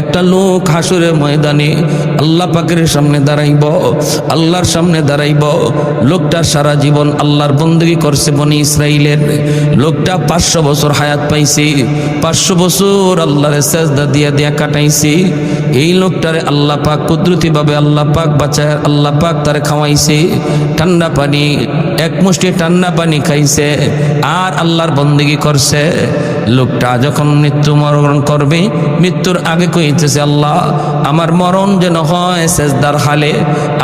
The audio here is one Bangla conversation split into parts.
একটা লোক হাসুরের ময়দানে আল্লাহ পাকের সামনে দাঁড়াইব, আল্লাহর সামনে দাঁড়াইব। লোকটা সারা জীবন আল্লাহর বন্দগি করছে বনি ইসরাইলের। লোকটা পাঁচশো বছর হায়াত পাইছে, পাঁচশো বছর আল্লাহরে সেজদা দিয়া দিয়া কাটাইছে। এই লোকটারে আল্লাহ পাক কুদরতিভাবে আল্লাহ পাক বাঁচায়, আল্লাহ পাক তারে খাওয়াইছে। ঠান্ডা পানি, এক মুষ্টি ঠান্ডা পানি খাইছে, আর আল্লাহর বন্দিগি করছে। লোকটা যখন মৃত্যু মরণ করবে, মৃত্যুর আগে কইতেছে, আল্লাহ, আমার মরণ যেন হয় সেজদার হালে,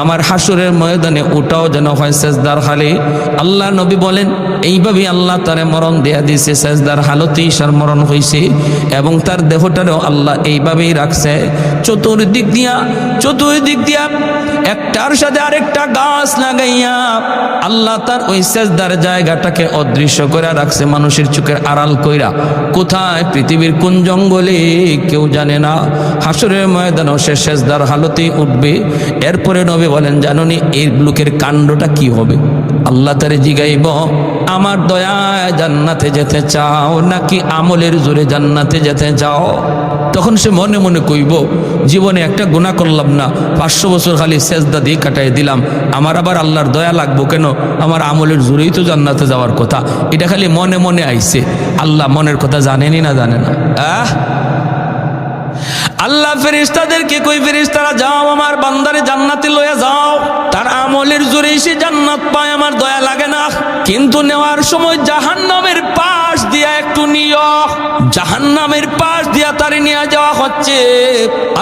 আমার হাসুরের ময়দানে ওটাও যেন হয় সেজদার হালে। আল্লাহ নবী বলেন এইভাবে আল্লাহ তারে মরণ দেয়া দিয়েছে সেজদার হালতেই সার মরণ হয়েছে এবং তার দেহটারও আল্লাহ এইভাবেই রাখছে। চতুর্দিক দিয়া চতুর্দিক দিয়া একটার সাথে আরেকটা গাছ লাগাইয়া আল্লাহ তার ওই সেজদার জায়গাটাকে অদৃশ্য করে রাখছে, মানুষের চোখের আড়াল কইরা। কোথায়? পৃথিবীর কোন জঙ্গলে? কেউ জানে না। হাসরের ময়দান সে শেষদার হালতে উঠবে। এরপরে নবী বলেন, জাননি এই লোকের কাণ্ডটা কি হবে? আল্লাহ তারে জিগাইব, আমার দয়ায় জান্নাতে যেতে চাও নাকি আমলের জোরে জান্নাতে যেতে চাও? তখন সে মনে মনে কইব, জীবনে একটা গুণা করলাম না, পাঁচশো বছর খালি সেজদা দিয়ে কাটাই দিলাম। আমার আবার আল্লাহর দয়া লাগবো কেন? আমার আমলের জোরেই তো জান্নাতে যাওয়ার কথা। এটা খালি মনে মনে আইছে। আল্লাহ মনের কথা জানেনি না জানে না? আহ? আল্লাহ ফেরিস্তাদেরকে কই ফেরিস্তারা যাও আমার বান্দারে জান্নাতে লয়ে যাও। তার আমলের জোরে সে জান্নাত পায়, আমার দয়া লাগে না। কিন্তু নেওয়ার সময় জাহান্নামের পাশ দিয়া একটু নিয় জাহান্নামের পাশ দিয়া তারে নিয়ে যাওয়া হচ্ছে।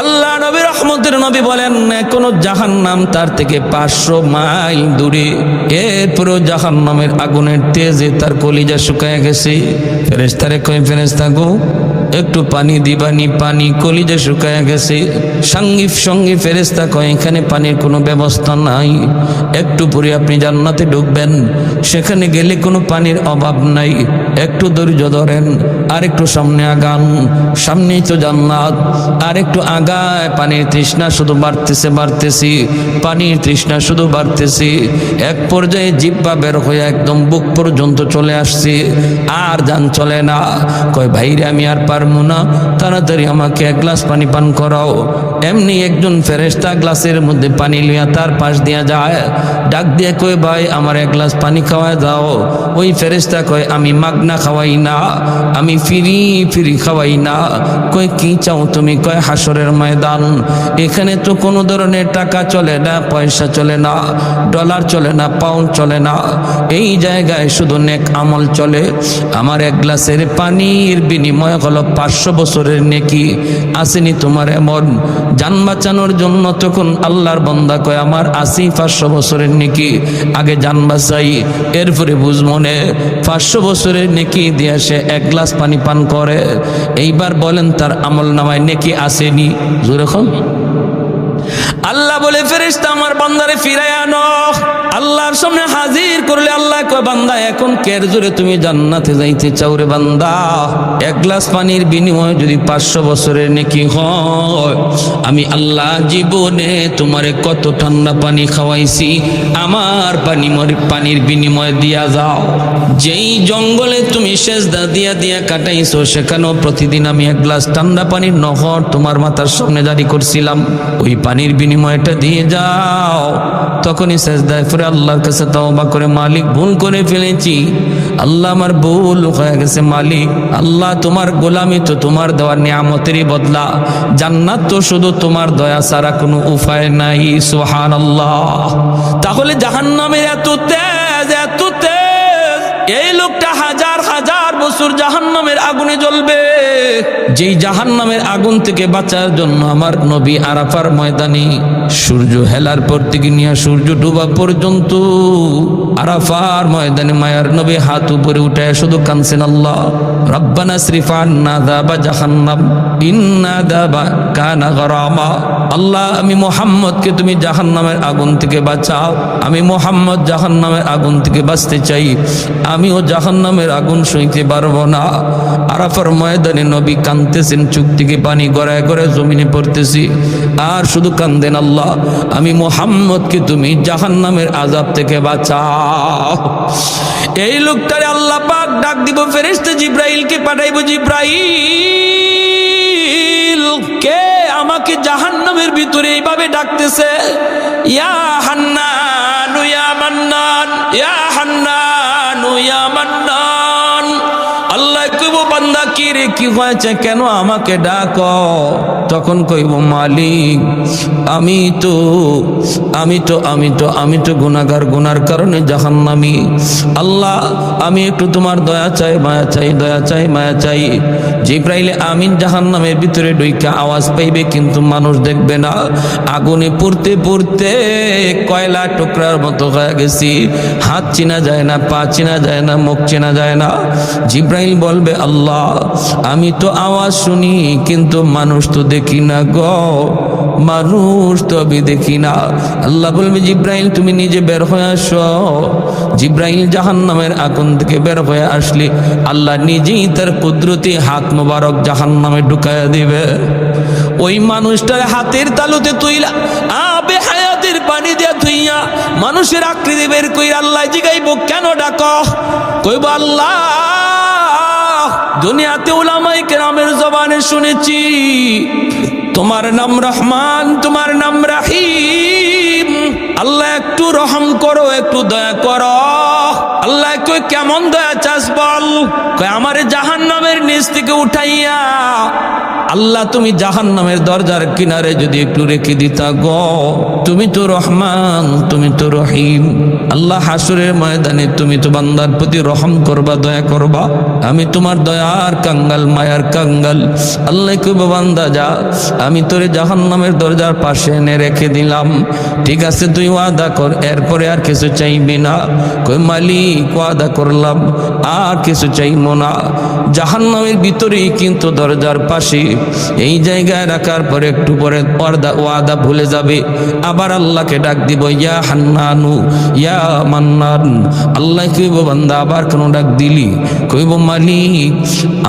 আল্লাহ নবী রহমতের নবী বলেন কোনো জাহান্নাম তার থেকে পাঁচশো মাইল দূরে। এরপরেও জাহান্নামের আগুনের তেজে তার কলিজা শুকায় গেছে। ফেরেস্তারে কই ফেরেস্তা গো একটু পানি দিবানি পানি কলিজা শুকায় গেছে। সঙ্গী সঙ্গী ফেরেস্তা কয়, এখানে পানির কোনো ব্যবস্থা নাই। একটু পরে আপনি জান্নাতে ঢুকবেন। সেখানে গেলে কোনো পানির অভাব নাই। একটু ধৈর্য ধরেন আর একটু সামনে আগান। সামনেই তো জান্নাত। আর একটু আগায়, পানির তৃষ্ণা শুধু বাড়তেছে, বাড়তেছি। পানির তৃষ্ণা শুধু বাড়তেছি। এক পর্যায়ে জিব্বা বের হয়ে একদম বুক পর্যন্ত চলে আসছি। আর যান চলে না। কয়, ভাইরে, আমি আর পারব না। তাড়াতাড়ি আমাকে এক গ্লাস পানি পান করাও। এমনি একজন ফেরেস্তা গ্লাসের মধ্যে পানি লিয়া তার পাশ দিয়া যায়, ডাক দিয়ে কয়, ভাই, আমার এক গ্লাস পানি খাওয়ায় দাও। ওই ফেরেস্তা কয়, আমি মাগনা খাওয়াই না, আমি ফিরি ফিরি খাওয়াই না। কয়, কি চাও তুমি? কয় হাসরের ময়দান, এখানে তো কোনো ধরনের টাকা চলে না, পয়সা চলে না, ডলার চলে না, পাউন্ড চলে না। এই জায়গায় শুধু নেক আমল চলে। আমার এক গ্লাসের পানির বিনিময় হলো পাঁচশো বছরের নেকি। আসেনি তোমার এমন। যান বাঁচানোর জন্য তখন আল্লাহর বন্দা কয়, আমার আসি পাঁচশো বছরের নেকি আগে যান বাঁচাই। এরপরে বুঝ মনে, পাঁচশো বছরের নেকি দিয়ে সে এক গ্লাস পানি পান করে। এইবার বলেন, তার আমল নামায় নেকি আসেনি। যেরকম আল্লাহ বলে, ফেরেশতা, আমার বন্দারে ফিরাই আনো। আল্লাহর সামনে হাজির করলে আল্লাহ কয়, বান্দা, এখন কের জোরে তুমি জান্নাতে যাইতে চাও রে বান্দা? এক গ্লাস পানির বিনিময়ে যদি পাঁচশো বছরের নেকি হয়, আমি আল্লাহ জীবনে তোমারে কত ঠান্ডা পানি খাওয়াইছি, আমার পানি পানির বিনিময়ে দিয়া যাও। যেই জঙ্গলে তুমি সেজদা দিয়া দিয়া কাটাইছো, সেখানেও প্রতিদিন আমি এক গ্লাস ঠান্ডা পানির নহর তোমার মাথার সামনে জারি করছিলাম। ওই পানির বিনিময়টা দিয়ে যাও। তখনই সেজদায় ফিরে আল্লাহর কাছে তওবা করে মালিক, ভুল করে ফেলেছি। আল্লাহ আমার ভুল হয়ে গেছে মালিক। আল্লাহ তোমার গোলামি তো তোমার দেওয়া নিয়ামতেরই বদলা। জান্নাত তো শুধু তোমার দয়া সারা কোনো উপায় নাই সোহান আল্লাহ তাহলে জাহান্নামের এত তেজ এত তেজ, এই লোকটা বছর জাহান্নামের আগুনে জ্বলবে। যেই জাহান্নামের আগুন থেকে বাঁচার জন্য আমার নবী আরাফার ময়দানে সূর্য হেলার পর থেকে নিয়ে সূর্য ডুবা পর্যন্ত আরাফার ময়দানে মায়ার নবী হাত উপরে উঠে শুধু কানছেন আল্লাহ, রব্বানা শ্রীফান না দাবা জাহান্নাম, ইন্না দাবা কানা গরামা। আল্লাহ, আমি মোহাম্মদকে তুমি জাহান্নামের আগুন থেকে বাঁচাও। আমি মোহাম্মদ জাহান্নামের আগুন থেকে বাঁচতে চাই। আমিও জাহান্নামের আগুন সইতে পারব না। আরাফার ময়দানে নবী কানতেছেন চুক থেকে পানি গড়ায় গড়ায় জমিনে পড়তেছি। আর শুধু কান্দেন আল্লাহ, আমি মোহাম্মদকে তুমি জাহান্নামের আজাব থেকে বাঁচাও। এই লোকটারে আল্লাহ পাক ডাক দিব, ফেরেশতা জিব্রাইলকে পাঠাইব। জিব্রাইল, কে আমাকে জাহান্নামের ভিতরে এইভাবে ডাকতেছে? ইয়া হান্নান, ইয়া মান্নান, ইয়া হান্নান, ইয়া মান্নান। আল্লাহ কইব বান্দা কি রে কি হয়েছে? কেন আমাকে ডাক? তখন কইব, মালিক, আমি তো আমি তো আমি তো আমি তো গুনাগার গুনার কারণে জাহান্নামি। আল্লাহ, আমি একটু তোমার দয়া চাই, মায়া চাই, দয়া চাই, মায়া চাই। জিব্রাইলে আমিন জাহান্নামের ভিতরে ডইকা আওয়াজ পাইবে, কিন্তু মানুষ দেখবে না। আগুনে পড়তে পড়তে কয়লা টুকরার মতো হয়ে গেছি। হাত চিনা যায় না, পা চিনা যায় না, মুখ চেনা যায় না। জিব্রাইল বলবে, আল্লাহ, আমি তো আওয়াজ শুনি, কিন্তু মানুষ তো দেখি না গ। মানুষ তো আমি দেখি না। আল্লাহ বলবে, জিব্রাইল, তুমি নিজে বের হয়ে আসো। জিব্রাইল জাহান নামের আগুন থেকে বের হয়ে আসলে আল্লাহ নিজেই তার কুদরতি হাত মোবারক জাহান নামে ঢুকাইয়া দিবে। ওই মানুষটার হাতের তালুতে তুইলা, আবে হায়াতের পানি দিয়া ধুইয়া মানুষের আকৃতি বের কই আল্লাহ জিগাইব, কেন ডাক? কইব, আল্লাহ দুনিয়াতে ওলামাই কেরামের জবানে শুনেছি, তোমার নাম রহমান, তোমার নাম রাহিম। আল্লাহ, একটু রহম করো, একটু দয়া করো। আল্লাহ কই কেমন দয়া চাস বল? আমারে জাহান নামের নিচ থেকে উঠাইয়া আল্লাহ তুমি জাহান নামের দরজার কিনারে যদি একটু রেখে দিতা গো। তুমি তো রহমান, তুমি তো রহিম। আল্লাহ হাসুরের ময়দানে তুমি তো বান্দার প্রতি রহম করবা, দয়া করবা। আমি তোমার দয়ার কাঙ্গাল, মায়ার কাঙ্গাল। আল্লাহ কইব বান্দা, যা। আমি তোরে জাহান নামের দরজার পাশে এনে রেখে দিলাম। ঠিক আছে, তুই ওয়াদা কর, এরপরে আর কিছু চাইবি না। কই, মালিক ওয়াদা করলাম, আর কিছু চাইব না। জাহান নামের ভিতরেই কিন্তু দরজার পাশে এই জায়গায় রাখার পরে একটু পরে পর্দা ওয়াদা ভুলে যাবে। আবার আল্লাহকে ডাক দিব, ইয়া হান্নানু, ইয়া মান্নান। আল্লাহ কইব, বান্দা, আবার কেন ডাক দিলি? কইব, মালিক,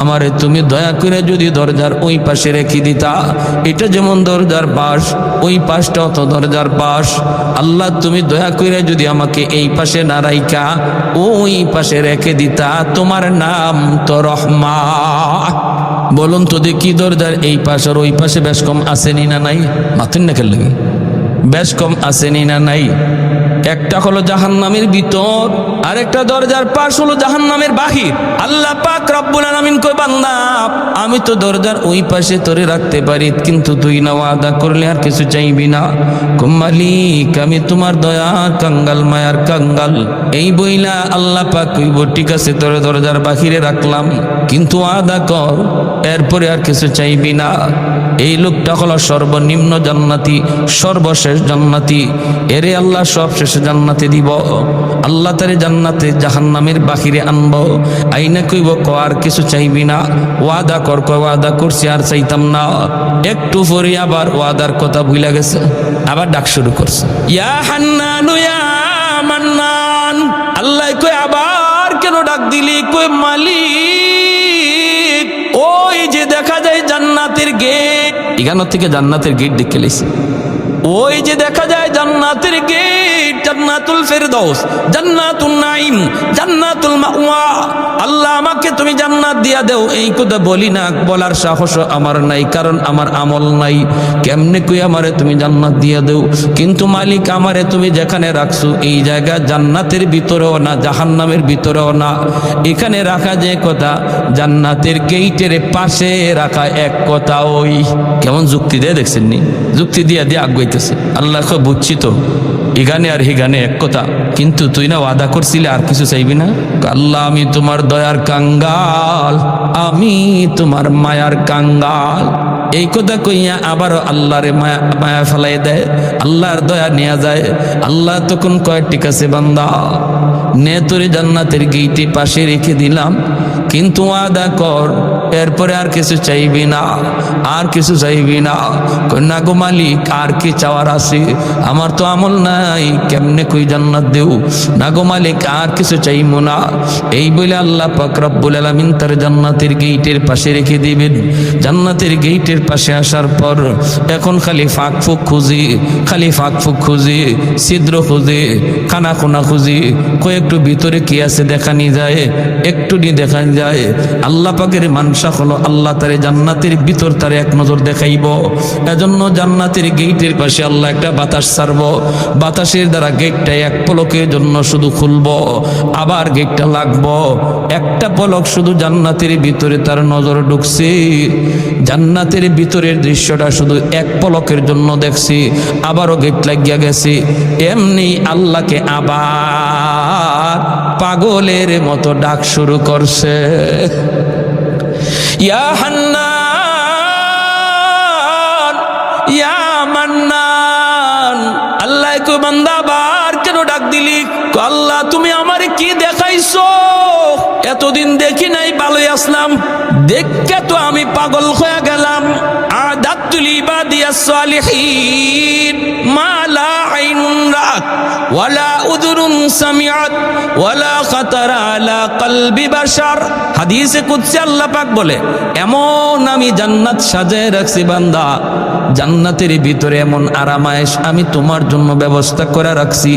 আমারে তুমি দয়া করে যদি দরজার ওই পাশে রেখে দিতা। এটা যেমন দরজার পাশ, ওই পাশটা অত দরজার পাশ। আল্লাহ তুমি দয়া করে যদি আমাকে এই পাশে না রাইকা ওই পাশে রেখে দিতা, তোমার নাম তো রহমা বলুন তো দেখি দরজার এই পাশ আর ওই পাশে বেশ কম আসেনি না নাই? মাথুন না খেললে বেশ কম আসেনি না নাই? একটা হলো জাহান্নামের ভিতর আর একটা দরজার পাশ হলো জাহান্নামের বাহির। আল্লাহ পাক রব্বুল আলামিন কই বান্দা, আমি তো দরজার ওই পাশে তোরে রাখতে পারি, কিন্তু তুই না ওয়াদা করলে আর কিছু চাইবি না। কম মালিক, আমি তোমার দয়ার কাঙ্গাল, মায়ার কাঙ্গাল। এই বইলা আল্লাহ পাক কইব, ঠিক আছে, তোরে দরজার বাহিরে রাখলাম, কিন্তু ওয়াদা কর, এরপরে আর কিছু চাইবি না। এই লোকটা হলো সর্বনিম্ন জান্নাতি, সর্বশেষ জান্নাতি। এরে আল্লাহ সব শেষে জান্নাতে দিব। আল্লাহ তারে জান্নাতে জাহান্নামের বাহিরে আনব। আইনা কইব, ক আর কিছু চাইবি না। ওয়াদা কর ক ওয়াদা করছি আর চাইতাম না। একটু পরে আবার ওয়াদার কথা ভুলে গেছে। আবার ডাক শুরু করছে। ইয়া হান্নানু, ইয়া মান্নান। আল্লাহ কই আবার কেন ডাক দিলি? কই মালিক, ওই যে দেখা যায় জান্নাতের গেট এখান থেকে জান্নাতের গেট দেখে লেছি ওই যে দেখা যায় জান্নাতের গেট জান্নাতুল ফেরদৌস জান্নাতুল নাইম জান্নাতুল মাওয়া। আল্লাহ আমাকে তুমি জান্নাত দিয়া দেও। এই কথা বলি না বলার সাহস আমার নাই কারণ আমার আমল নাই। কেমনে কই আমারে তুমি জান্নাত দিয়া দেও? কিন্তু মালিক আমারে তুমি যেখানে রাখছো এই জায়গা জান্নাতের ভিতরেও না জাহান্নামের ভিতরেও না। এখানে রাখা যে কথা জান্নাতের গেইটের পাশে রাখা এক কথা ওই। কেমন যুক্তি দিয়ে দেখছেন নি যুক্তি দিয়া দিয়ে আগাইতেছে আল্লাহ কয়, বুঝছি তো? এখানে আর হিগানে এক কথা, কিন্তু তুই না ওয়াদা করছিলে আর কিছু চাইবি না? আল্লাহ, আমি তোমার দয়ার কাঙ্গাল, আমি তোমার মায়ার কাঙ্গাল। এই কথা কইয়া আবারও আল্লাহরে মায়া মায়া ফেলাই দেয়, আল্লাহর দয়া নেওয়া যায়। আল্লাহ তখন কয়, ঠিক আছে বান্দা, নে তোরে জান্নাতের গেইটে পাশে রেখে দিলাম, কিন্তু আদা কর এরপরে আর কিছু চাইবি না, আর কিছু চাইবি না। কন্যা গো মালিক, আর কি চাওয়ার আছে? আমার তো আমল নাই, কেমনে কই জান্নাত দেও না গো মালিক, আর কিছু চাইব না। এই বলে আল্লাহ পাক রব্বুল আলামিন তার জান্নাতের গেইটের পাশে রেখে দিবেন। জান্নাতের গেইটের পাশে আসার পর এখন খালি ফাঁক ফুক খুঁজি, খালি ফাঁক ফুক খুঁজি, ছিদ্র খুঁজি, খানা খোনা খুঁজি, কয়েকটু ভিতরে কি আছে দেখানি যায় একটু নি দেখা যায়। আল্লাহ পাকের মানুষ মীমাংসা হলো আল্লাহ তারে জান্নাতের ভিতর তারে এক নজর দেখাইব। এজন্য জান্নাতের গেটের পাশে আল্লাহ একটা বাতাস ছাড়ব। বাতাসের দ্বারা গেটটা এক পলকের জন্য শুধু খুলব, আবার গেটটা লাগব। একটা পলক শুধু জান্নাতের ভিতরে তার নজর ঢুকছে। জান্নাতের ভিতরের দৃশ্যটা শুধু এক পলকের জন্য দেখছি, আবারও গেট লাগিয়া গেছে। এমনি আল্লাহকে আবার পাগলের মতো ডাক শুরু করছে। ইয়া হান্নান, ইয়া মান্নান, আল্লাহ কই বান্দা বার কেন ডাক দিলি? আল্লাহ, তুমি আমার কি দেখাইছো? এতদিন দেখি নাই, ভালোই আসলাম। দেখকে তো আমি পাগল হয়ে গেলাম। আদাতুল ইবাদিয়াস সালিহিন। মা লা আইনুন রাত ওয়ালা উযুরুন সামিআত, ওয়ালা খাতারা আলা কলবি বাশার। হাদিসে কুদসি আল্লাহ পাক বলে, এমন আমি জান্নাত সাজায় রাখছি বান্দা জান্নাতের ভিতরে এমন আরামায়েশ আমি তোমার জন্য ব্যবস্থা করে রাখছি।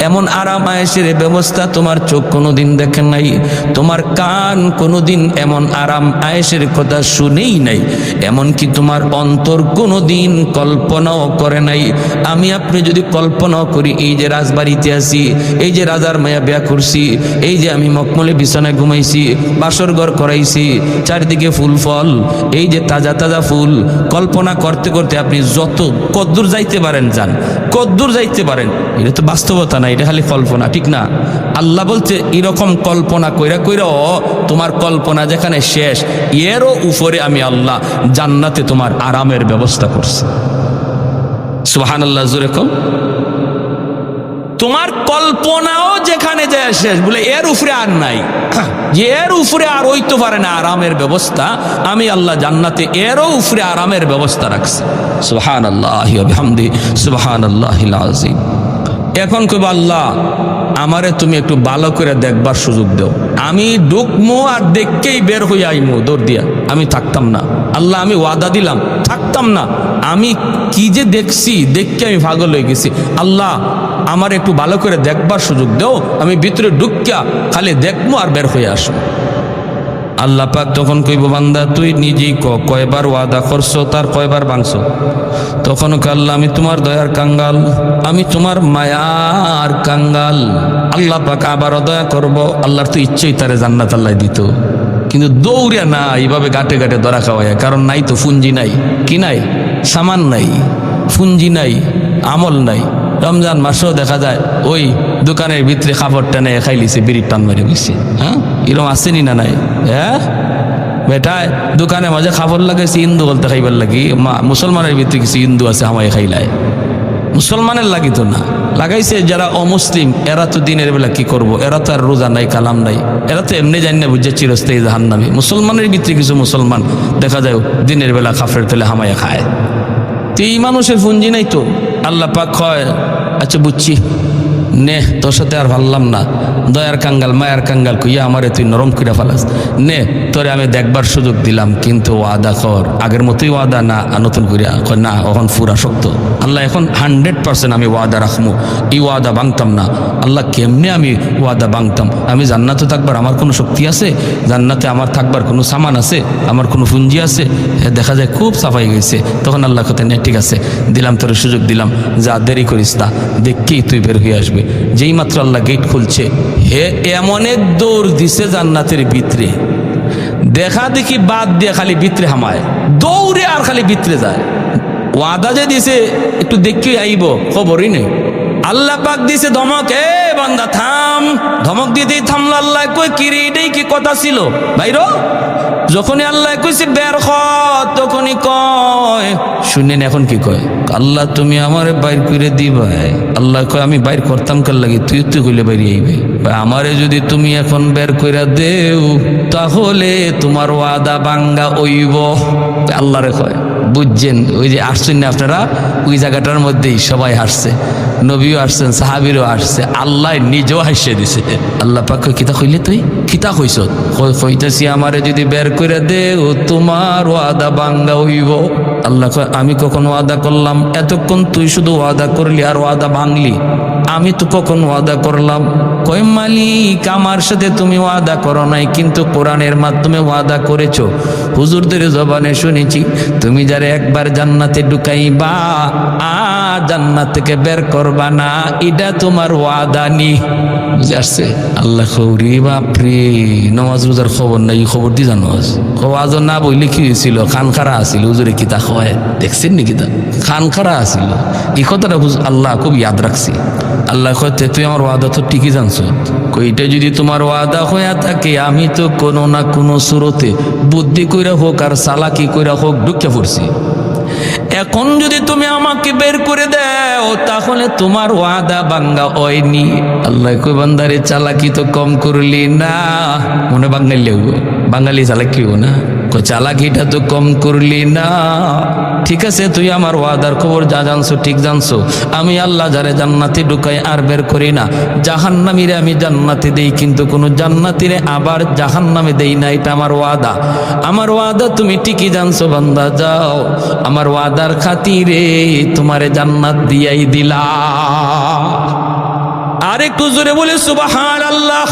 এমন আরামায়েশের ব্যবস্থা তোমার চোখ কোনোদিন দেখেন নাই। তোমার কান কোনোদিন এমন আরাম আয়েশের কথা শুনেই নাই। এমনকি তোমার অন্তর কোনোদিন কল্পনাও করে নাই। আমি আপনি যদি কল্পনাও করি, এই যে রাজবাড়িতে আছি, এই যে রাজার মায়া বিয়া করছি, এই যে আমি মকমলে বিছানায় ঘুমাইছি, বাসর ঘর করাইছি, চারিদিকে ফুল ফল, এই যে তাজা তাজা ফুল, কল্পনা করতে করতে আপনি যত কদ্দূর যাইতে পারেন যান, কদ্দূর যাইতে পারেন। এটা তো বাস্তবতা না, এটা খালি কল্পনা, ঠিক না? আল্লাহ বলছে, এরকম কল্পনা কইরা কইরাও তোমার কল্পনা যেখানে শেষ, এরও উপরে আমি আল্লাহ জান্নাতে তোমার আরামের ব্যবস্থা করছি। সুহান আল্লাহ জুরেকম তোমার কল্পনাও যেখানে যায় শেষ, বলে এর উপরে আর নাই। যে এর উপরে আর হইতে পারে না আরামের ব্যবস্থা, আমি আল্লাহ জান্নাতে এরও উপরে আরামের ব্যবস্থা রাখছি। সুহান আল্লাহ সুহান আল্লাহ আজিম এখন কইব, আল্লাহ, আমারে তুমি একটু ভালো করে দেখবার সুযোগ দাও। আমি ডুকমু আর দেখকেই বের হয়ে আইমু, দৌড় দিয়া। আমি থাকতাম না। আল্লাহ, আমি ওয়াদা দিলাম থাকতাম না। আমি কি যে দেখছি দেখকে আমি পাগল হয়ে গেছি। আল্লাহ, আমার একটু ভালো করে দেখবার সুযোগ দেও, আমি ভিতরে ঢুকিয়া খালি দেখব আর বের হয়ে আসব। আল্লাহ পাক তখন কইব, বান্দা, তুই নিজেই ক, কয়বার ওয়াদা করছ, তার কয়বার ভাঙছো তখন কে আল্লাহ, আমি তোমার দয়ার কাঙ্গাল, আমি তোমার মায়ার কাঙ্গাল। আল্লাহ পাক আবারও দয়া করব, আল্লাহর তো ইচ্ছেই তারে জান্নাত আল্লাহ দিত। কিন্তু দৌড়িয়া না, এইভাবে গাটে গাটে ধরা খাওয়ায়। কারণ নাই তো ফুঞ্জি নাই। কি নাই? সামান নাই। ফুঞ্জি নাই। আমল নাই। রমজান মাসেও দেখা যায়, ওই দোকানের ভিতরে খাবার টানে খাইলিছে বিড়ির টান মেরে গেছে। হ্যাঁ? এরকম আসেনি না নাই? হ্যাঁ? বেটায়, দোকানে মাঝে খাবার লাগাইছে হিন্দু বলতে খাইবার লাগি। মুসলমানের ভিতরে কিছু হিন্দু আছে, আমায় খাইলায়। মুসলমানের লাগি তো না। লাগাইছে যারা অমুসলিম, এরা তো দিনের বেলা কি করব? এরা তো আর রোজা নাই, কালাম নাই। এরা তো এমনি জানি না বুঝছে চিরস্থায়ী জাহান নামে মুসলমানের ভিতরে কিছু মুসলমান, দেখা যায় দিনের বেলা কাফের তেলে হামায়া খায়। তো এই মানুষের পুঞ্জি নাই তো? আল্লাহ পাক হয় আচ্ছা বুঝছি। নে, তোর সাথে আর ভাবলাম না। দয়ার কাঙ্গাল, মায়ার কাঙ্গাল কইয়া আমারে তুই নরম কইরা ফালাস। নে, তোরে আমি দেখবার সুযোগ দিলাম, কিন্তু ওয়াদা কর, আগের মতোই ওয়াদা না নতুন করিয়া না, এখন ফুরা শক্ত। আল্লাহ, এখন হান্ড্রেড পার্সেন্ট আমি ওয়াদা রাখব এই ওয়াদা ভাঙতাম না। আল্লাহ, কেমনে আমি ওয়াদা ভাঙতাম আমি জান্নাতে থাকবার আমার কোনো শক্তি আছে? জান্নাতে আমার থাকবার কোনো সামান আছে? আমার কোনো পুঞ্জি আছে? দেখা যায় খুব সাফাই গেছে। তখন আল্লাহ কথা নে ঠিক আছে, দিলাম, তোর সুযোগ দিলাম। যা দেরি করিস না দেখকেই তুই বের হয়ে আসবে। যেই মাত্র আল্লাহ গেট খুলছে। হে এমন এক দৌড় দিছে জান্নাতের ভিতরে। দেখা দেখি বাদ দিয়ে খালি ভিতরে হামায়। দৌড়ে আর খালি ভিতরে যায়। ওয়াদা যে দিছে, একটু দেখি আইব, খবরই নেই। আল্লাহ পাক দিছে ধমক, এ বান্দা, থাম। ধমক দিতেই থামলো আল্লাহ, কই কিরে এটাই কি কথা ছিল? ভাইরো যখনই আল্লাহ কইছে, বের হ তখনই কয়, শুনেন, এখন কি কয়? আল্লাহ, তুমি আমার বাইর করে দিবাই। আল্লাহ কয়, আমি বাইর করতাম কার লাগে? তুই তুই কইলে বাইরে আইবে। আমারে যদি তুমি এখন বের কইরা দেও, তাহলে তোমার ওয়াদা বাঙ্গা ওইব আল্লাহরে কয়। বুঝছেন? ওই যে আসছেন না আপনারা? ওই জায়গাটার মধ্যেই সবাই হাসছে নবীও আসছেন, সাহাবিরও আসছে। আল্লাহ নিজেও হাসিয়ে দিছে। আল্লাহ পাক কিতা কইলে তুই? কিতা কইস কই- কইতেছি আমারে যদি বের করে দে ও তোমার ওয়াদা বাঙ্গা হইব। আল্লাহ আমি কখন ওয়াদা করলাম? এতক্ষণ তুই শুধু ওয়াদা করলি আর ওয়াদা ভাঙলি। আমি তো কখন ওয়াদা করলাম? কই মালিক, আমার সাথে তুমি ওয়াদা করো নাই, কিন্তু কোরআনের মাধ্যমে ওয়াদা করেছ। হুজুরদের জবানে শুনেছি, তুমি যারা একবার জান্নাতে ঢুকাইবা আ জান্নাত থেকে বের করবা না, এটা তোমার ওয়াদা নি। বুঝে আসছে? আল্লাহ খৌরি বাপরে নমাজ রোজার খবর নাই খবর দি জানো আজ? না বইলে কি হয়েছিল? খান খারা আসিল হুজুরে কিতা হয় দেখছেন নি কিতা খান খারা আসিল এই কথাটা আল্লাহ খুব ইয়াদ রাখছি। আল্লাহ কইতে তুই আমার ওয়াদা তো ঠিকই জানছো। কইটা যদি তোমার ওয়াদা হইয়া থাকে, আমি তো কোনো না কোনো সুরতে বুদ্ধি কইরা হোক আর চালাকি কইরা হোক ঢুকে পড়ছি। এখন যদি তুমি আমাকে বের করে দাও, তাহলে তোমার ওয়াদা বাঙ্গা হয়নি। আল্লাহ কই, বান্দারে, চালাকি তো কম করলি না। মনে বাঙালি বাঙালি চালাকি না। চালাকিটা তো কম করলি না। ঠিক আছে, তুই আমার ওয়াদার খবর যা জানছো ঠিক জানছো। আমি আল্লাহ যারে জান্নাতে ঢুকাই আর বের করি না। জাহান্নামীরে আমি জান্নাতে দেই, কিন্তু কোনো জান্নাতিরে আবার জাহান্নামে দেই না, এটা আমার ওয়াদা। আমার ওয়াদা তুমি ঠিকই জানছো, বান্দা, যাও। আমার ওয়াদার খাতিরে তোমারে জান্নাত দিয়াই দিলা আরেকটু জোরে বলে সুবাহান আল্লাহ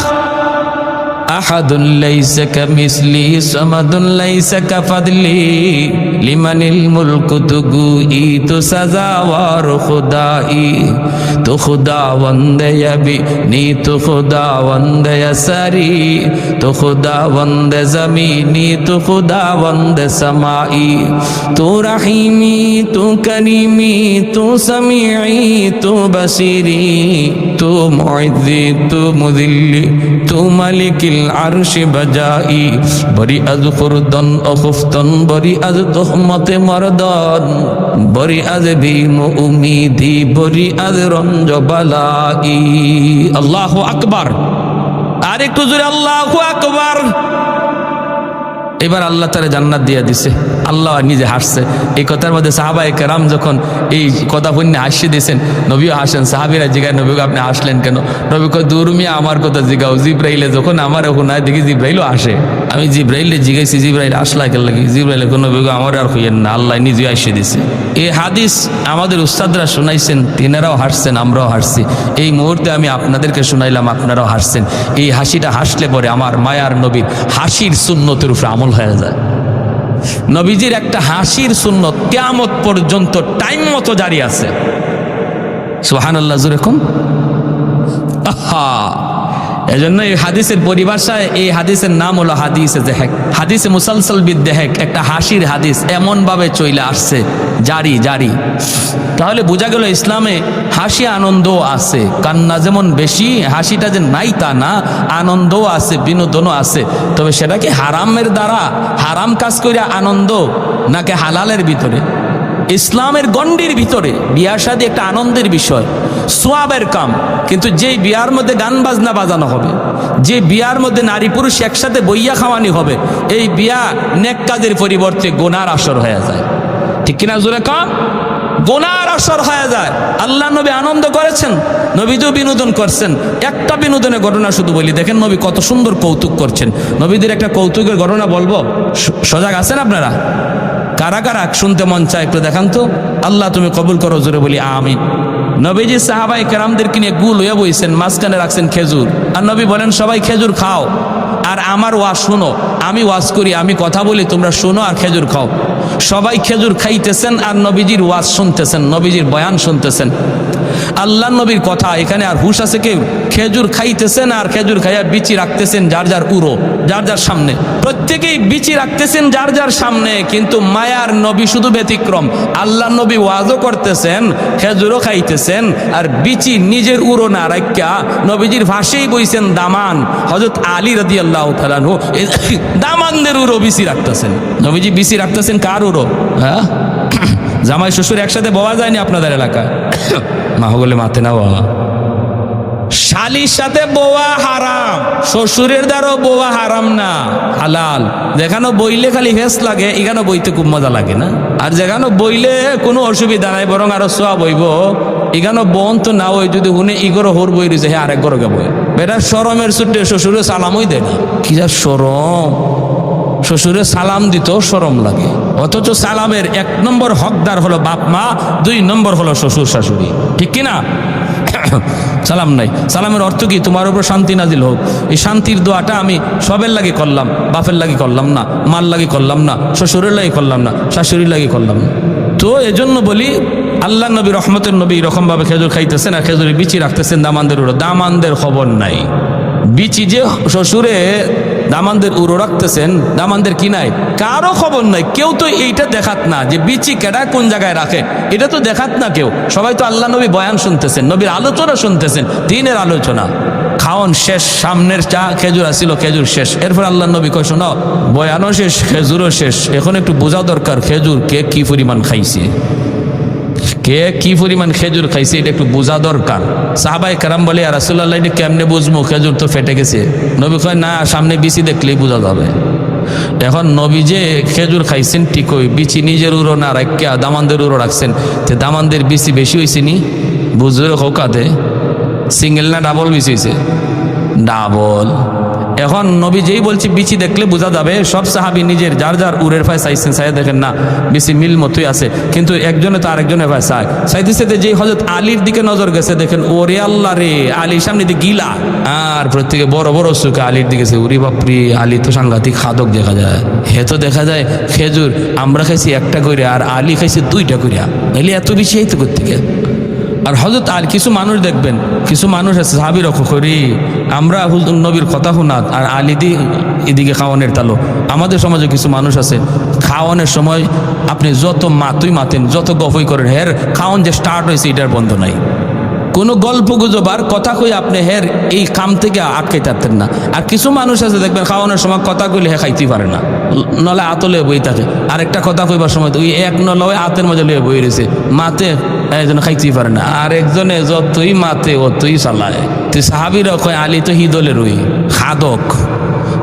أحد ليس كمثلي صمد ليس كفضلي. لمن الملك تقوئي تسزا وارخدائي. تخدا وندي بني تخدا وندي سري. تخدا وند زميني تخدا وند سمائي. تو رحيمي تو كريمي تو سميعي تو بصيري. تو معذي تو مذلي تو ملك العرش بجائی بری از خردن اخفتن بری از تهمت مردان بری از بیم و امیدی بری از رنج و بلائی اللہ আকবার আর একটু জোরে আল্লাহু আকবার এবার আল্লাহ তারা জান্নাত দিয়ে দিছে। আল্লাহ নিজে হাসছে এই কথার মধ্যে সাহাবাই কেরাম যখন এই কথা পণ্য হাসি দিয়েছেন, নবীও হাসেন, সাহাবিরা জিগায় নবীকে আপনি হাসলেন কেন? নবী দুরমিয়া আমার কথা জিগাও। জিব্রাইলে যখন আমার ওখানে দেখি, জিব্রাইলও আসে আমি জিব্রাইলে জিগাইছি জিব্রাইল, আসলা কেন লাগি? জিব্রাইলে কোনো নবীকে আমার আর হইয়েন না, আল্লাহ নিজে আসে দিছে। এই হাদিস আমাদের উস্তাদরা শোনাইছেন, তিনারাও হাসছেন আমরাও হাসছি এই মুহূর্তে আমি আপনাদেরকে শোনাইলাম, আপনারাও হাসছেন এই হাসিটা হাসলে পরে আমার মায়ার নবীর হাসির সুন্নতের উপরে আমল হয়ে যায়। নবীজির একটা হাসির সুন্নত কেয়ামত পর্যন্ত টাইম মতো জারি আছে। সোহান আল্লাহ আহা! এজন্য এই হাদিসের পরিভাষায় এই হাদিসের নাম হলো হাদিসে দেহেক। হাদিসে মুসালসল বিদ দেহেক একটা হাসির হাদিস এমন ভাবে চইলে আসছে, জারি জারি। তাহলে বোঝা গেল ইসলামে হাসি, আনন্দও আছে। কান্না যেমন বেশি, হাসিটা যে নাই তা না, আনন্দও আছে, বিনোদনও আছে। তবে সেটা কি হারামের দ্বারা, হারাম কাজ করে আনন্দ, নাকি হালালের ভিতরে? ইসলামের গণ্ডির ভিতরে বিয়া শাদী একটা আনন্দের বিষয়। সোয়াবের কাম। কিন্তু যেই বিয়ার মধ্যে গান বাজনা বাজানো হবে যে বিয়ার মধ্যে নারী পুরুষ একসাথে বইয়া খাওয়ানি হবে, এই বিয়া নেক কাজের পরিবর্তে গোনার আসর হয়ে যায়। ঠিক কিনা জোরে কাম গোনার আসর হয়ে যায়। আল্লাহ নবী আনন্দ করেছেন নবীদেও বিনোদন করছেন। একটা বিনোদনের ঘটনা শুধু বলি, দেখেন নবী কত সুন্দর কৌতুক করছেন। নবীদের একটা কৌতুকের ঘটনা বলব সজাগ আছেন আপনারা? কারা কারা? শুনতে মন চায় একটু দেখান তো। আল্লাহ তুমি কবুল করো, জোরে বলি আমি নবীজি সাহাবাই কেরামদেরকে নিয়ে গুল হয়ে বইছেন, মাঝখানে রাখছেন খেজুর। আর নবী বলেন, সবাই খেজুর খাও। আর আমার ওয়া শোনো, আমি ওয়াজ করি, আমি কথা বলি, তোমরা শোনো আর খেজুর খাও। সবাই খেজুর খাইতেছেন আর নবীজির ওয়াজ শুনতেছেন, নবীজির বয়ান শুনতেছেন। আল্লাহ নবীর কথা, এখানে আর হুশ আছে কেউ? খেজুর খাইতেছেন আর খেজুর খাইয়া বিচি রাখতেছেন যার যার উড়ো যার যার সামনে। প্রত্যেকেই বিচি রাখতেছেন যার যার সামনে, কিন্তু মায়ার নবী শুধু ব্যতিক্রম। আল্লাহ নবী ওয়াজও করতেছেন, খেজুরও খাইতেছেন, আর বিচি নিজের উড়ো না রাখা নবীজির ভাষেই বইছেন দামান। হজরত আলী রাদি আল্লাহ তালানহু দামানদের উড়ো বিচি রাখতেছেন। নবীজি বিচি রাখতেছেন কার উড়ো হ্যাঁ? জামাই, শ্বশুর একসাথে বলা যায়নি আপনাদের এলাকায়? মা বলে মাথে না বাবা। শালির সাথে বোয়া হারাম, শ্বশুরের দ্বারাও বোয়া হারাম না, হালাল। যেখানে বইলে খালি হেস লাগে এখানে বইতে খুব মজা লাগে না? আর যেখানে বইলে কোনো অসুবিধা নাই, বরং আরও সোয়া বইব। এখানে বোন তো না ওই যদি হুনে ইগরো হোর বই রয়েছে হ্যাঁ আরেক গরকে বই। বেটা সরমের ছুটে শ্বশুরে সালামই দেয় না। কি যা সরম শ্বশুরে সালাম দিতেও সরম লাগে। অথচ সালামের এক নম্বর হকদার হলো বাপ মা, দুই নম্বর হলো শ্বশুর শাশুড়ি। ঠিক কিনা? সালাম নাই। সালামের অর্থ কি? তোমার উপর শান্তি নাজিল হোক। এই শান্তির দোয়াটা আমি সবের লাগে করলাম, বাপের লাগে করলাম না, মার লাগে করলাম না, শ্বশুরের লাগে করলাম না, শাশুড়ির লাগে করলাম না। তো এজন্য বলি আল্লাহ নবী রহমতের নবী এরকমভাবে খেজুর খাইতেছেন আর খেজুরের বিচি রাখতেছেন দামানদের উপর। দামানদের খবর নাই। বিচি যে শ্বশুরে দামানদের উড়ো রাখতেছেন, দামানদের কি নাই? কারও খবর নাই। কেউ তো এইটা দেখাত না যে বিচি কেডা কোন জায়গায় রাখে। এটা তো দেখাত না কেউ। সবাই তো আল্লাহ নবী বয়ান শুনতেছেন, নবীর আলোচনা শুনতেছেন, দিনের আলোচনা। খাওন শেষ, সামনের চা, খেজুর আসিল, খেজুর শেষ। এরপর আল্লাহ নবী কয়, শোনো, বয়ানও শেষ, খেজুরও শেষ। এখন একটু বোঝা দরকার, খেজুর কে কি পরিমাণ খাইছে। কে কি পরিমাণ খেজুর খাইছে, এটা একটু বোঝা দরকার। সাহাবাই কারাম বলে আর রাসুল্লাহ এটা কেমনে বুঝব? খেজুর তো ফেটে গেছে। নবী কয়, না, সামনে বিচি দেখলেই বোঝা যাবে। এখন নবী যে খেজুর খাইছেন ঠিকই বিচি নিজের উড়ো না রাখিয়া দামানদের উড়ো রাখছেন। তে দামানদের বিচি বেশি হয়েছে নি? বুঝবে হোকাতে সিঙ্গেল না ডাবল বিচি হয়েছে ডাবল। এখন নবী যেই বলছি, বিচি দেখলে বোঝা যাবে, সব সাহাবি নিজের, যার যার উরের ফায় চাইছেন চাই দেখেন না, বেশি মিল মতোই আছে। কিন্তু একজনে তো আরেকজনের ফায় চায় চাইতে চাইতে যেই হজরত আলীর দিকে নজর গেছে, দেখেন, ওরে আল্লাহ রে, আলীর সামনে দিয়ে গিলা। আর প্রত্যেকে বড় বড় সুখে, আলীর দিকে উরি বাপরি, আলী তো সাংঘাতিক খাদক দেখা যায়। হে তো দেখা যায়, খেজুর, আমরা খাইছি একটা করে আর আলী খাইছে দুইটা করিয়া এলি এত বেশি এই তো করতে আর হজরত আর কিছু মানুষ দেখবেন, কিছু মানুষ আছে, সাহাবি রক্ষ করি, আমরা নবীর কথা শোনা, আর আলিদি এদিকে খাওয়ানের তালো। আমাদের সমাজে কিছু মানুষ আছে, খাওয়ানোর সময় আপনি যত মাতুই মাতেন, যত গফই করেন, হের, খাওয়ান যে স্টার্ট হয়েছে, এটার বন্ধ নাই। কোনো গল্প গুজব আর কথা কই আপনি, হের, এই কাম থেকে আটকে থাকতেন না। আর কিছু মানুষ আছে, দেখবেন খাওয়ানোর সময় কথা কইলে হে খাইতেই পারে না। নলে আতলে বই থাকে। আরেকটা কথা কইবার সময়, ওই এক নলয় আতের মধ্যে লয়ে বই রয়েছে, মাতে একজন খাইতেই পারে না। আর একজনে যতই মাতে, অতই চালায়। তুই সাহাবিরা কয়, আলী তো হিদলের ওই খাদক।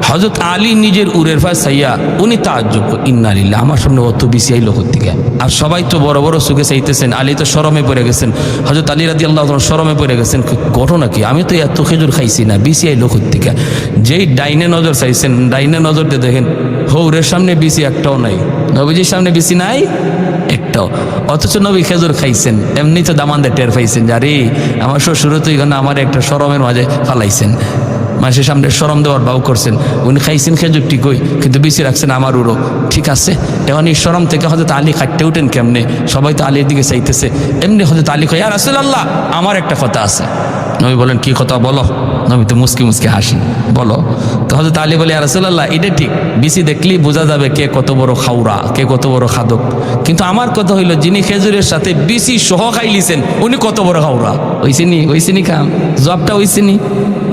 হজরত আলী নিজের উরের ফায় সাইয়া উনি তাজ্জব ইন্নালিল্লাহ আমার সামনে অত বেশি আইলো থেকে আর সবাই তো বড় বড় সুখে চাইতেছেন, আলী তো সরমে পড়ে গেছেন। হজরত আলী রাদি আল্লাহ সরমে পড়ে গেছেন ঘটনা কি? আমি তো এত খেজুর খাইছি না, বেশি আইলো থেকে যেই ডাইনে নজর চাইছেন, ডাইনে নজর দিয়ে দেখেন, হৌরের সামনে বেশি একটাও নাই, নবীজির সামনে বেশি নাই? একটাও অথচ নবী খেজুর খাইছেন এমনি তো দামানদের টের পাইছেন যারে আমার শ্বশুর তো এখানে আমার একটা সরমের মাঝে ফালাইছেন। মানুষের সামনে সরম দেওয়ার ভাও করছেন। উনি খাইছেন খেজুর ঠিকই কিন্তু বেশি রাখছেন আমার উড়ো ঠিক আছে? এখন এই সরম থেকে হয়তো আলী খাটতে উঠেন কেমনে? সবাই তো আলীর দিকে চাইতেছে। এমনি হয়তো আলী কয় আর আসলে আল্লাহ আমার একটা কথা আছে। নবী বলেন, কি কথা বলো? নবী তো মুসকি মুসকি হাসি বলো, তো হয়তো আলী বলে আর রাসূলুল্লাহ, এটা ঠিক। বিসি দেখলেই বোঝা যাবে কে কত বড় খাউরা কে কত বড় খাদক। কিন্তু আমার কথা হইল, যিনি খেজুরের সাথে বিসি সহ খাইলিছেন, উনি কত বড় খাউরা ওইসিনি ওইসিনি খাম। জবটা ওইসিনি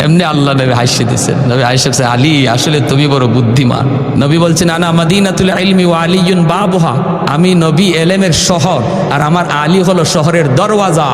এমনি আল্লাহ নবী হাসি দিচ্ছেন নবী হাসি আলী, আসলে তুমি বড় বুদ্ধিমান। নবী বলছেন, আনা মাদিনাতুল ইলমি ওয়া আলিয়ুন বাবুহা। আমি নবী এলেমের শহর, আর আমার আলী হলো শহরের দরওয়াজা।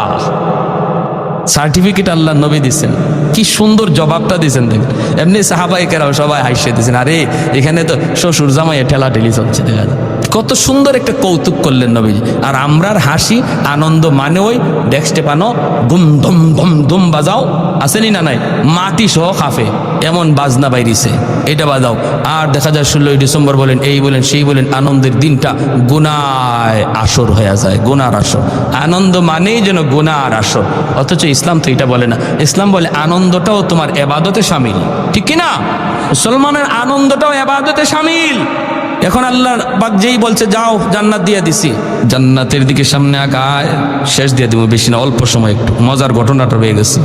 সার্টিফিকেট আল্লাহ নবী দিচ্ছেন কি সুন্দর জবাবটা দিয়েছেন দেখেন। এমনি সাহাবাই কেরাও সবাই হাসিয়ে দিয়েছেন, আরে, এখানে তো শ্বশুর জামাই ঠেলা ঠেলি চলছে, দেখা যায় কত সুন্দর একটা কৌতুক করলেন নবীজি। আর আমরার হাসি, আনন্দ মানে ওই ডেস্কটে পানো গুম ধুম ধুম ধুম বাজাও আসেনি না নাই? মাটি সহ খাফে, এমন বাজনা বাইরিছে। এটা বাজাও। আর দেখা যায় ষোলোই ডিসেম্বর বলেন, এই বলেন, সেই বলেন, আনন্দের দিনটা গুনায় আসর হয়ে যায়, গুনার আসর। আনন্দ মানেই যেন গুনার আসর। অথচ ইসলাম তো এটা বলে না। ইসলাম বলে আনন্দটাও তোমার এবাদতে সামিল। ঠিক কি না? মুসলমানের আনন্দটাও এবাদতে সামিল। এখন আল্লাহ পাক যেই বলছে, যাও, জান্নাত দিয়ে দিছি। জান্নাতের দিকে সামনে আগায়, শেষ দিয়ে দিব বেশি না, অল্প সময় একটু। মজার ঘটনাটা রয়ে গেছে।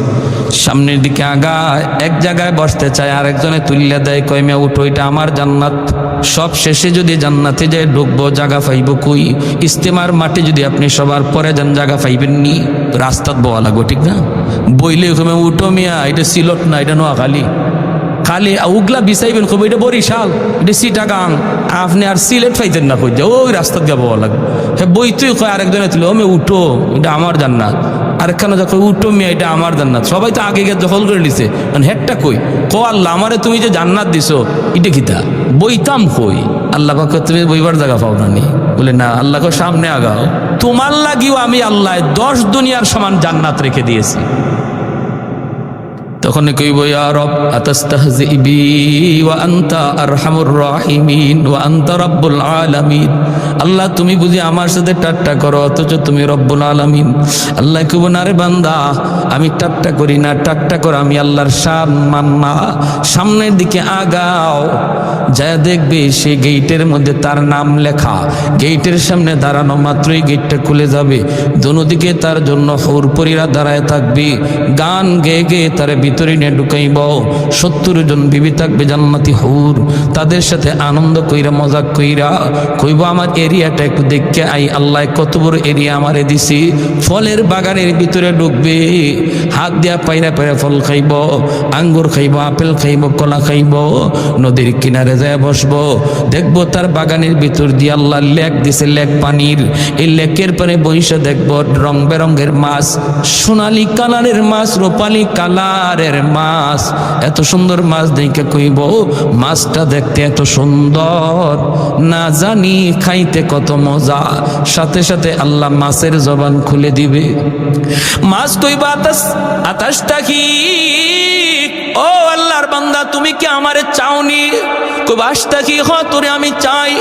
সামনের দিকে আগায়, এক জায়গায় বসতে চায়, আরেকজনে তুলিয়া দেয় কয়মে উঠো, এটা আমার জান্নাত। সব শেষে যদি জান্নাতে যায় ঢুকবো, জায়গা পাইব কুই? ইস্তেমার মাঠে যদি আপনি সবার পরে যান, জায়গা পাইবেন নি রাস্তাত বওয়া লাগবো, ঠিক না? বইলে ওখানে উঠো মিয়া, এটা সিলট না, এটা নোয়াখালী। খালি উগলা বিচাইবেন খুব, এটা বরিশাল, এটা সিটাগাং আপনি আর সিলেট পাইতেন না খুঁজে ওই রাস্তা দিয়ে বলা লাগবে। হ্যাঁ বই তুই কয় আরেকজনে তুলে, ওমে উঠো, এটা আমার জান্নাত। আরেকখানে যখন উঠো মিয়া, এটা আমার জান্নাত। সবাই তো আগে গিয়ে দখল করে নিছে। মানে হেডটা কই? কো, আল্লাহ, আমারে তুমি যে জান্নাত দিছো, এটা কিতা বইতাম কই, আল্লাহ পাকে, তুমি বইবার জায়গা পাও না বলে, না আল্লাহকে সামনে আগাও। তোমার লাগিও আমি আল্লাহ দশ দুনিয়ার সমান জান্নাত রেখে দিয়েছি। তখন কইব ইয়া রব আতাস্তাহজি বি ওয়া আনতা আরহামুর রাহিমিন ওয়া আনতা রব্বুল আলামিন। আল্লাহ, তুমি বুঝি আমার সাথে টাট্টা করো, অথচ তুমি রব্বুল আলামিন। আল্লাহ কইব না রে বান্দা, আমি টাট্টা করি না, টাট্টা করো, আমি আল্লাহর শান মান্না সামনের দিকে আগাও। যা দেখবে সে গেইটের মধ্যে তার নাম লেখা। গেইটের সামনে দাঁড়ানো মাত্রই গেটটা খুলে যাবে। দোনোদিকে তার জন্য হৌরপরীরা দাঁড়ায় থাকবে। গান গেয়ে গেয়ে তার ভিতরে নিয়ে ঢুকাইব। সত্তর জন বিবি থাকবে জান্নাতি হৌর। তাদের সাথে আনন্দ কইরা, মজা কইরা কইব, আমার এরিয়াটা একটু দেখে আই, আল্লাহ কত বড় এরিয়া আমারে দিছি। ফলের বাগানের ভিতরে ঢুকবে। হাত দিয়া পাইরা পাইরা ফল খাইব, আঙ্গুর খাইব, আপেল খাইব, কলা খাইব, নদীর কিনারে যায় বসবো। দেখব তার বাগানের ভিতর দিয়ে আল্লাহ লেক দিছে, লেক পানির। এই লেকের পরে বইসে দেখব রং বেরঙ্গের মাছ, সোনালি কালারের মাছ, রূপালি কালারের মাছ, এত সুন্দর মাছ দেখে কইব মাছটা দেখতে এত সুন্দর। না জানি খাইতে কত মজা। সাথে সাথে আল্লাহ মাছের জবান খুলে দিবে। মাছ কইবা আতাস আতাস কি? ও আল্লাহর বান্দা, তুমি কি আমারে চাওনি? কইব আশটা কি হ, তোরে আমি চাই।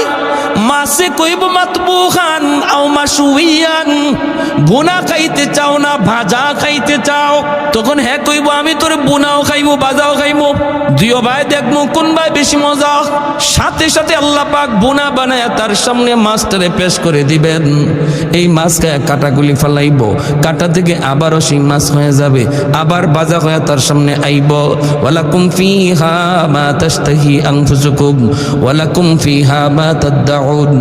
মাসে কইব মাতবু খান আও মাসুইয়ান। বুনা খাইতে চাও না, ভাজা খাইতে চাও। তখন হ্যাঁ কইব, আমি তোরে বুনাও খাইবো ভাজাও খাইবো দুইও ভাই দেখব কোন ভাই বেশি মজা? সাথে সাথে আল্লাহ পাক বুনা বানায় তার সামনে মাছটারে পেশ করে দিবেন। এই মাছ খায় কাটাগুলি ফেলাইব। কাটা থেকে আবারও সেই মাছ হয়ে যাবে। আবার বাজা হয়ে তার সামনে আইব। ওয়ালাকুম ফিহা মা তাশতাহি আনফুসুকুম, ওয়ালাকুম ফিহা মা তাদউন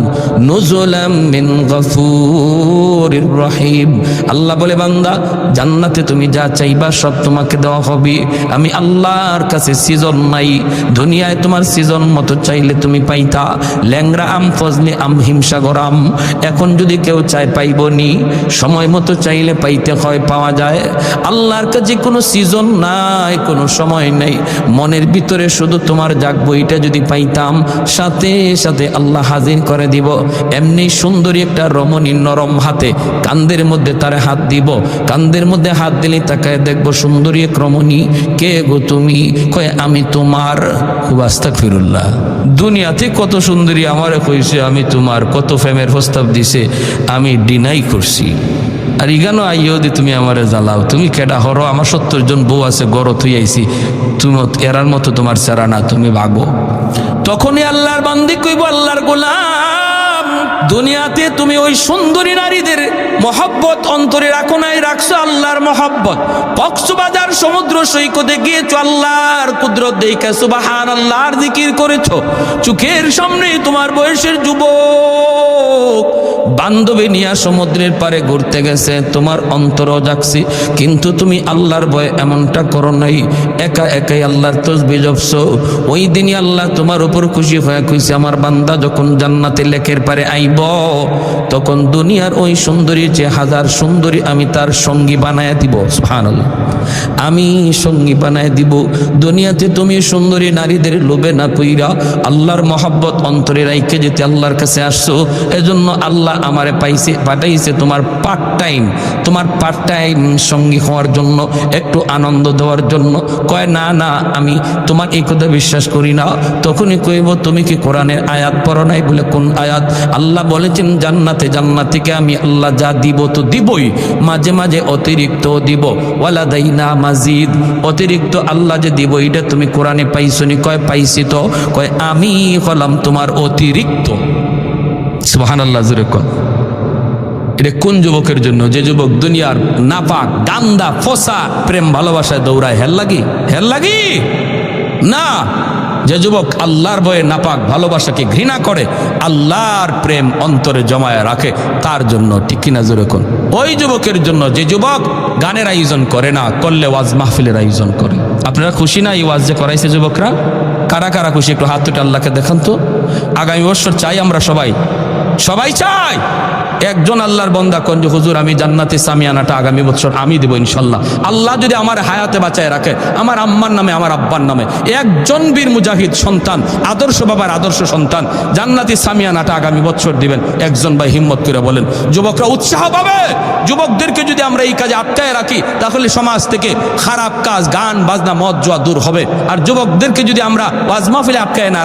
নুজুলাম মিন গফুরির রহিম। আল্লাহ বলে, বান্দা, জান্নাতে তুমি যা চাইবা সব তোমাকে দেওয়া হবে। আমি আল্লাহর কাছে সিজন নাই, দুনিয়ায় তোমার সিজন মতো চাইলে তুমি পাইতা। ল্যাংরা আম, ফজলে আম হিমসাগর আম এখন যদি কেউ চায় পাইব নি, সময় মতো চাইলে পাইতে হয়, পাওয়া যায়। আল্লাহর কাছে কোনো সিজন নাই, কোনো সময় নেই। মনের ভিতরে শুধু তোমার যাক বইটা যদি পাইতাম, সাথে সাথে আল্লাহ হাজির করে দিব। এমনি সুন্দরী একটা রমণী নরম হাতে কান্দের মধ্যে তারে হাত দিব। কান্দের মধ্যে হাত দিলে তাকায় দেখব সুন্দরী এক রমণী। কে গো তুমি? কয়, আমি তোমার। খুব আস্তাক ফিরুল্লাহ দুনিয়াতে কত সুন্দরী আমার কইছে আমি তোমার কত ফেমের প্রস্তাব দিছে, আমি ডিনাই করছি। আর ইগানো আইও দি তুমি আমারে জ্বালাও। তুমি কেডা হরো? আমার সত্তর জন বউ আছে গড় তুই আইছি। তুমি এরার মতো তোমার চেরা না, তুমি ভাগো তখনই আল্লাহর বান্দি কইব, আল্লাহর গোলাম, দুনিয়াতে তুমি ওই সুন্দরী নারীদের মহব্বত অন্তরে রাখো নাই, রাখছো আল্লাহর মহব্বত। কক্সবাজার সমুদ্র সৈকতে গিয়েছো, আল্লাহর কুদরত দেখে সুবাহান আল্লাহর জিকির করেছ। চোখের সামনে তোমার বয়সের যুবক বান্ধবী নিয়া সমুদ্রের পারে ঘুরতে গেছে, তোমার অন্তরও জাগছি, কিন্তু তুমি আল্লাহর ভয় এমনটা করো নাই। একা একাই আল্লাহর তসবি জপছো। ওই দিনই আল্লাহ তোমার উপর খুশি হয়ে খুশি আমার বান্দা যখন জান্নাতে লেখের পারে আইব, তখন দুনিয়ার ওই সুন্দরী যে হাজার সুন্দরী আমি তার সঙ্গী বানায় দিব। সুবহানাল্লাহ। আমি সঙ্গী বানায় দিব। দুনিয়াতে তুমি সুন্দরী নারীদের লোভে না কইরা আল্লাহর মহাব্বত অন্তরে রাইকে যেতে আল্লাহর কাছে আসছো, এজন্য আল্লাহ আমারে পাইছে, পাঠাইছে তোমার পার্ট টাইম তোমার পার্ট টাইম সঙ্গী হওয়ার জন্য, একটু আনন্দ দেওয়ার জন্য। কয়, না না, আমি তোমার এই কথা বিশ্বাস করি না। তখনই কইব, তুমি কি কোরআনের আয়াত পড়ো নাই? বলে, কোন আয়াত? আল্লাহ বলেছেন, জান্নাতে, জান্নাতিকে আমি আল্লাহ যা দিব তো দিবই। মাঝে মাঝে অতিরিক্ত দিব। ওয়ালা দাই না মাজিদ। অতিরিক্ত আল্লাহ যে দিব এটা তুমি কোরআনে পাইছনি কয়, পাইছি তো। কয়, আমি হলাম তোমার অতিরিক্ত। সুবাহান আল্লাহ জুরে কন। এটা কোন যুবকের জন্য? যে যুবক দুনিয়ার নাপাক গান্দা ফসা, প্রেম, ভালোবাসায় দৌড়ায়, হেল লাগি? হেল লাগি? না। যে যুবক আল্লাহর বয়ে নাপাক, ভালোবাসাকে ঘৃণা করে, আল্লাহর প্রেম অন্তরে জমায় রাখে, তার জন্য ঠিক কিনা, জোরে কোন। ওই যুবকের জন্য যে যুবক গানের আয়োজন করে না, করলে ওয়াজ মাহফিলের আয়োজন করে। আপনারা খুশি না এই ওয়াজ যে করাইছে যুবকরা? কারা কারা খুশি? একটু হাত তুটে আল্লাহকে দেখান তো। আগামী বছর চাই আমরা সবাই সবাই চায় একজন আল্লাহর বন্দা কন যে, হুজুর, আমি জান্নাতি সামিয়ানাটা আগামী বছর আমি দেবো ইনশাল্লাহ। আল্লাহ যদি আমার হায়াতে বাঁচায় রাখে, আমার আম্মার নামে, আমার আব্বার নামে, একজন বীর মুজাহিদ সন্তান, আদর্শ বাবার আদর্শ সন্তান, জান্নাতি সামিয়ানাটা আগামী বছর দিবেন, একজন ভাই হিম্মত করে বলেন, যুবকরা উৎসাহ পাবে। যুবকদেরকে যদি আমরা এই কাজে আটকায় রাখি, তাহলে সমাজ থেকে খারাপ কাজ, গান, বাজনা, মদ, জোয়া দূর হবে। আর যুবকদেরকে যদি আমরা ওয়াজ মাহফিলে আটকায় না